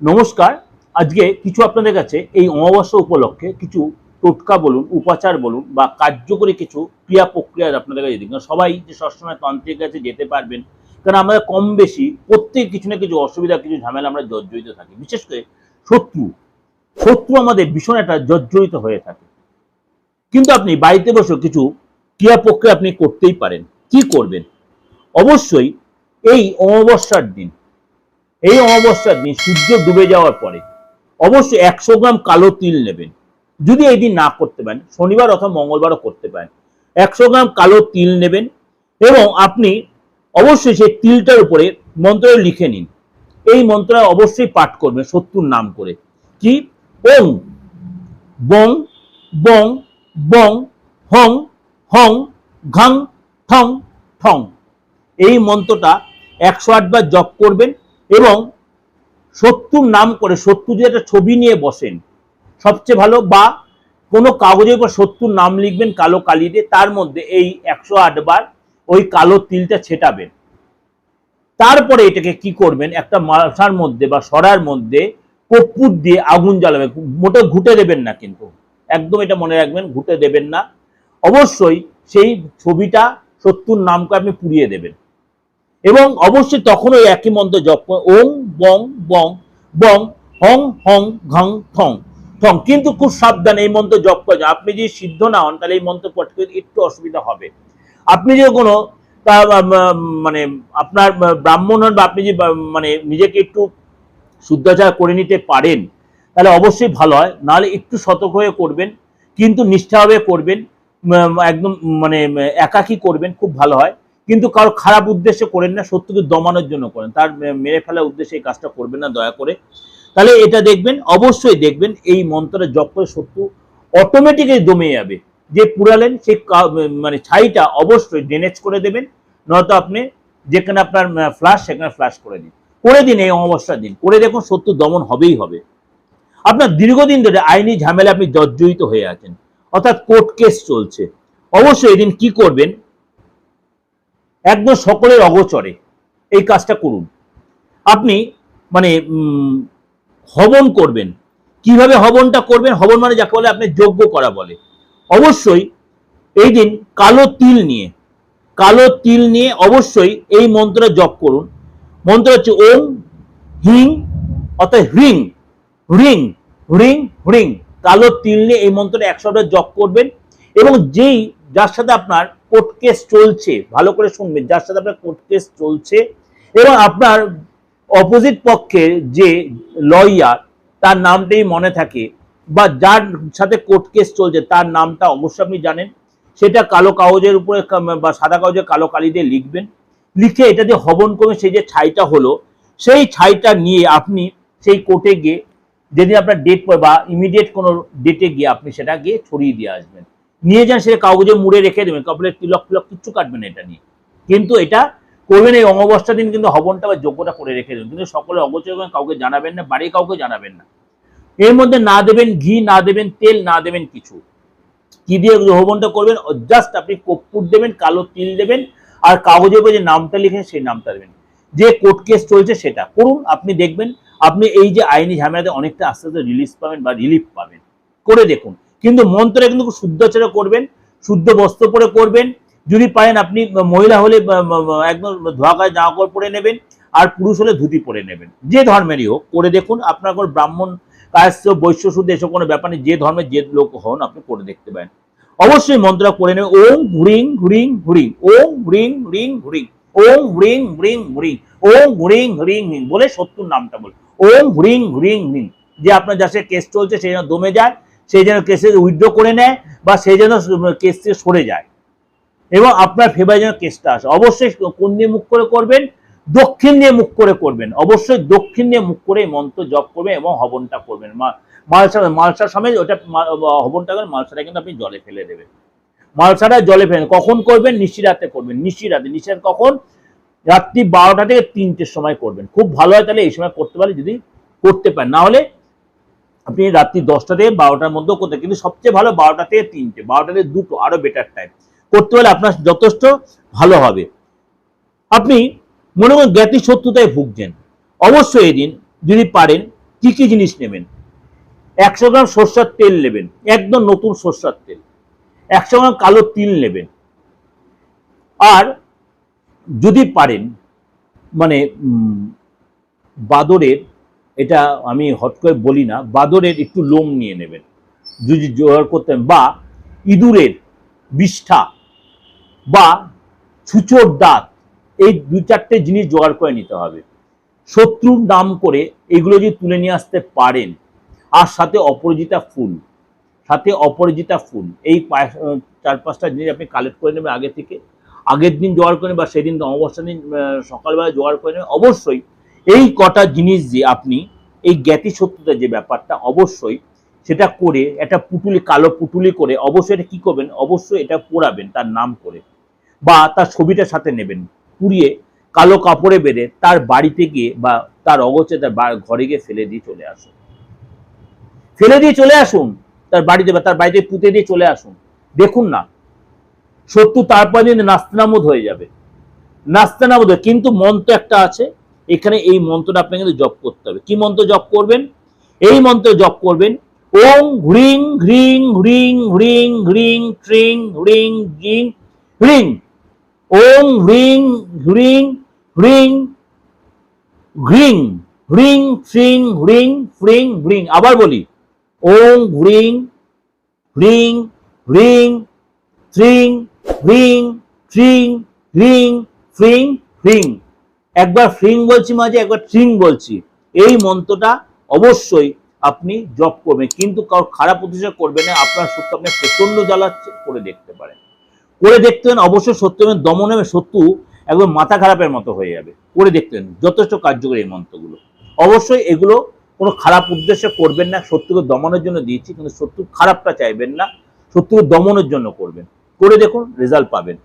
নমস্কার। আজকে কিছু আপনাদের কাছে এই অমাবস্যা উপলক্ষে কিছু টোটকা বলুন, উপাচার বলুন বা কার্যকরী কিছু ক্রিয়া প্রক্রিয়া আপনাদের কাছে দিন সবাই যে সবসময় তান্ত্রিক কাছে যেতে পারবেন, কারণ আমরা কম বেশি প্রত্যেক কিছু না কিছু অসুবিধা, কিছু ঝামেলা আমরা জর্জরিত থাকি। বিশেষ করে শত্রু। শত্রু আমাদের ভীষণ একটা জর্জরিত হয়ে থাকে। কিন্তু আপনি বাড়িতে বসে কিছু ক্রিয়া প্রক্রিয়া আপনি করতেই পারেন। কি করবেন? অবশ্যই এই অমাবস্যার দিন এই অমাবস্যার দিন সূর্য ডুবে যাওয়ার পরে অবশ্যই একশো গ্রাম কালো তিল নেবেন। যদি এই দিন না করতে পারেন, শনিবার অথবা মঙ্গলবারও করতে পারেন। একশো গ্রাম কালো তিল নেবেন এবং আপনি অবশ্যই সেই তিলটার উপরে মন্ত্র লিখে নিন। এই মন্ত্র অবশ্যই পাঠ করবেন শত্রুর নাম করে। কি? ওং, বং বং বং, হং হং, ঘং ঠং ঠং এই মন্ত্রটা একশো আটবার জপ করবেন। এবং শত্রুর নাম করে শত্রু যদি একটা ছবি নিয়ে বসেন, সবচেয়ে ভালো, বা কোনো কাগজের উপর শত্রুর নাম লিখবেন কালো কালি দিয়ে, তার মধ্যে এই একশো আট বার ওই কালো তিলটা ছেটাবেন। তারপরে এটাকে কি করবেন? একটা মালসার মধ্যে বা সরার মধ্যে কর্পূর দিয়ে আগুন জ্বালাবেন। মোটে ঘুটে দেবেন না কিন্তু। একদম এটা মনে রাখবেন, ঘুটে দেবেন না। অবশ্যই সেই ছবিটা শত্রুর নামকে আপনি পুড়িয়ে দেবেন। এবং অবশ্যই তখন ওই একই মন্ত্র জপ করে। ওং বং বং বং, হং হং, ঘং, ঠং ঠং। কিন্তু খুব সাবধান এই মন্ত্র জপ করে। যান। আপনি যদি সিদ্ধ না হন, তাহলে এই মন্ত্র পড়তে গেলে একটু অসুবিধা হবে। আপনি যে কোনো মানে আপনার ব্রাহ্মণ হন বা আপনি যে মানে নিজেকে একটু শুদ্ধাচার করে নিতে পারেন, তাহলে অবশ্যই ভালো হয়। নাহলে একটু সতর্ক হয়ে করবেন, কিন্তু নিষ্ঠাভাবে করবেন একদম মানে একাকী করবেন, খুব ভালো হয়। কিন্তু কারও খারাপ উদ্দেশ্যে করেন না, শত্রুকে দমানোর জন্য করেন। তার মেরে ফেলার উদ্দেশ্যে এই কাজটা করবেন না, দয়া করে। তাহলে এটা দেখবেন, অবশ্যই দেখবেন এই মন্ত্রটা জপ করে শত্রু অটোমেটিক্যালি দমে যাবে। যে পুরালেন সেই মানে ছাইটা অবশ্যই ড্রেনেজ করে দেবেন, নয়তো আপনি যেখানে আপনার ফ্লাশ সেখানে ফ্লাশ করে দিন। করে দিন এই অমাবস্যার দিন। করে দেখুন শত্রু দমন হবেই হবে। আপনার দীর্ঘদিন ধরে আইনি ঝামেলা আপনি জর্জরিত হয়ে আছেন। অর্থাৎ কোর্ট কেস চলছে। অবশ্যই এদিন কি করবেন? একদম সকলের অগোচরে এই কাজটা করুন। আপনি মানে হবন করবেন। কীভাবে হবনটা করবেন? হবন মানে যাকে বলে আপনি যজ্ঞ করা বলে। অবশ্যই এই দিন কালো তিল নিয়ে, কালো তিল নিয়ে অবশ্যই এই মন্ত্রটা জপ করুন। মন্ত্র হচ্ছে ওম হিং অর্থাৎ হ্রিং হ্রিং হ্রিং হ্রিং। কালো তিল নিয়ে এই মন্ত্রটা একশোটা জপ করবেন এবং যেই যার সাথে আপনার কোর্ট কেস চলছে, ভালো করে শুনবেন, যার সাথে আপনার কোর্ট কেস চলছে এবং আপনার অপোজিট পক্ষের যে লয়ার তার নামটাই মনে থাকে বা যার সাথে কোর্ট কেস চলছে, তার নামটা অবশ্যই আপনি জানেন। সেটা কালো কাগজের উপরে বা সাদা কাগজে কালো কালি দিয়ে লিখবেন। লিখে এটা দিয়ে হবন করবেন, সেই যে ছাইটা হলো, সেই ছাইটা নিয়ে আপনি সেই কোর্টে গিয়ে যেদিন আপনার ডেট বা ইমিডিয়েট কোনো ডেটে গিয়ে আপনি সেটা গিয়ে ছড়িয়ে দিয়ে আসবেন। নিয়ে যান, সেটা কাগজে মুড়ে রেখে দেবেন। কপালের তিলক তিলক কিচ্ছু কাটবেন এটা নিয়ে। কিন্তু এটা করবেন এই অমাবস্যা দিন কিন্তু হবনটা বা যজ্ঞটা করে রেখে দেবেন। কিন্তু সকলে অগোচর কাউকে জানাবেন না বাড়ি কাউকে জানাবেন না। এর মধ্যে না দেবেন ঘি, না দেবেন তেল, না দেবেন কিছু। কি দিয়ে হবনটা করবেন? জাস্ট আপনি কর্পূর দেবেন, কালো তিল দেবেন, আর কাগজের উপরে যে নামটা লিখেন, সেই নামটা দেবেন। যে কোর্ট কেস চলছে, সেটা। করুন, আপনি দেখবেন, আপনি এই যে আইনি ঝামেলাতে অনেকটা আস্তে আস্তে রিলিজ পাবেন বা রিলিফ পাবেন। করে দেখুন। কিন্তু মন্ত্রে কিন্তু খুব শুদ্ধাচারে করবেন, শুদ্ধ বস্ত্র পরে করবেন, যদি পারেন আপনি মহিলা হলে একদম ধোয়া গায়ে জামা কাপড় পরে নেবেন, আর পুরুষ হলে ধুতি পরে নেবেন। যে ধর্মেরই হোক, করে দেখুন, আপনার কোনো ব্রাহ্মণ, কায়স্থ, বৈশ্য, শুদ্ধ এসব কোনো ব্যাপার নেই, যে ধর্মের যে লোক হন আপনি করে দেখতে পারেন। অবশ্যই মন্ত্র করে নেবেন, ওম হুরিং হুরিং হুরিং, ওম হুরিং হুরিং হুরিং, ওম হুরিং হুরিং হুরিং, ওম হুরিং হুরিং হুরিং বলে সত্তর নামটা বলে ওম হুরিং হুরিং হুরিং, যে আপনার যার সাথে কেস চলছে সেই দমে যায় সেই যেন কেসে উইথড্র করে নেয় বা সেই যেন কেস থেকে সরে যায়। এবং আপনার ফেভারে যেন কেসটা আসে। অবশ্যই কোন দিয়ে মুখ করে করবেন? দক্ষিণ দিয়ে মুখ করে করবেন। অবশ্যই দক্ষিণ দিয়ে মুখ করে মন্ত্র জপ করবেন এবং হবনটা করবেন। মালসা মালসার সময় ওটা হবনটা করে মালসাটা কিন্তু আপনি জলে ফেলে দেবেন। মালসাটা জলে ফেলেন কখন করবেন? নিশি রাতে করবেন। নিশি রাতে। নিশি রাতে কখন? রাত্রি বারোটা থেকে তিনটের সময় করবেন। খুব ভালো হয় তাহলে এই সময় করতে পারেন যদি করতে পারেন। না হলে আপনি রাত্রি দশটা থেকে বারোটার মধ্যেও করতে কিন্তু সবচেয়ে ভালো বারোটা থেকে তিনটে, বারোটা থেকে দুটো আরও বেটার টাইম করতে পারলে আপনার যথেষ্ট ভালো হবে। আপনি মনে করেন জ্ঞাতি শত্রুতায় ভুগছেন। অবশ্যই এদিন যদি পারেন কি কি জিনিস নেবেন? একশো গ্রাম সর্ষার তেল নেবেন, একদম নতুন সর্ষার তেল। একশো গ্রাম কালো তিল নেবেন। আর যদি পারেন মানে বাদরের এটা আমি হট করে বলি না, বাদরের একটু লোম নিয়ে নেবেন। যদি জোগাড় করতেন বা ইঁদুরের বিষ্ঠা, বা ছুচোর দাঁত, এই দু চারটে জিনিস জোগাড় করে নিতে হবে। শত্রুর নাম করে এগুলো যদি তুলে নিয়ে আসতে পারেন, আর সাথে অপরাজিতা ফুল, সাথে অপরাজিতা ফুল, এই চার পাঁচটা জিনিস আপনি কালেক্ট করে নেবেন আগে থেকে। আগের দিন জোগাড় করে বা সেদিন অমাবস্যা দিন সকালবেলা জোগাড় করে নেবেন। অবশ্যই এই কটা জিনিস যে আপনি, এই জ্ঞাতি শত্রুতার যে ব্যাপারটা অবশ্যই সেটা করে, একটা পুটুলি, কালো পুটুলি করে অবশ্যই এটা কি করবেন? অবশ্যই এটা পোড়াবেন তার নাম করে বা তার ছবিটা সাথে নেবেন। পুড়িয়ে কালো কাপড়ে বেঁধে তার বাড়িতে গিয়ে বা তার অগোচে তার ঘরে গিয়ে ফেলে দিয়ে চলে আসুন। ফেলে দিয়ে চলে আসুন, তার বাড়িতে বা তার বাড়িতে পুঁতে দিয়ে চলে আসুন। দেখুন না শত্রু তারপর দিন নাস্তানামুদ হয়ে যাবে। নাস্তানামুদ কিন্তু তো একটা আছে এখানে এই মন্ত্রটা আপনাকে কিন্তু জপ করতে হবে কি মন্ত্র জপ করবেন এই মন্ত্র জপ করবেন ওং হ্রিং হ্রিং হ্রিং হ্রিং হ্রিং ট্রিং হ্রিং জিং হ্রিং ওং হ্রিং হ্রিং হ্রিং হ্রিং হ্রিং ট্রিং হ্রিং ফ্রিং হ্রিং আবার বলি ওং হ্রিং হ্রিং হ্রিং ট্রিং হ্রিং ট্রিং হ্রিং ফ্রিং হ্রিং একবার ফ্রিং বলছি মাঝে, একবার ট্রিং বলছি। এই মন্ত্রটা অবশ্যই আপনি জপ করবেন। কিন্তু কারোর খারাপ উদ্দেশ্য করবেন না, আপনার সত্য আপনি প্রচণ্ড জ্বালাচ্ছে করে দেখতে পারেন করে দেখতেন অবশ্যই সত্য দমন শত্রু একদম মাথা খারাপের মতো হয়ে যাবে। করে দেখতেন যথেষ্ট কার্যকরী এই মন্ত্রগুলো। অবশ্যই এগুলো কোনো খারাপ উদ্দেশ্যে করবেন না, শত্রুকে দমনের জন্য দিয়েছি, কিন্তু শত্রু খারাপটা চাইবেন না, শত্রুকে দমনের জন্য করবেন। করে দেখুন, রেজাল্ট পাবেন।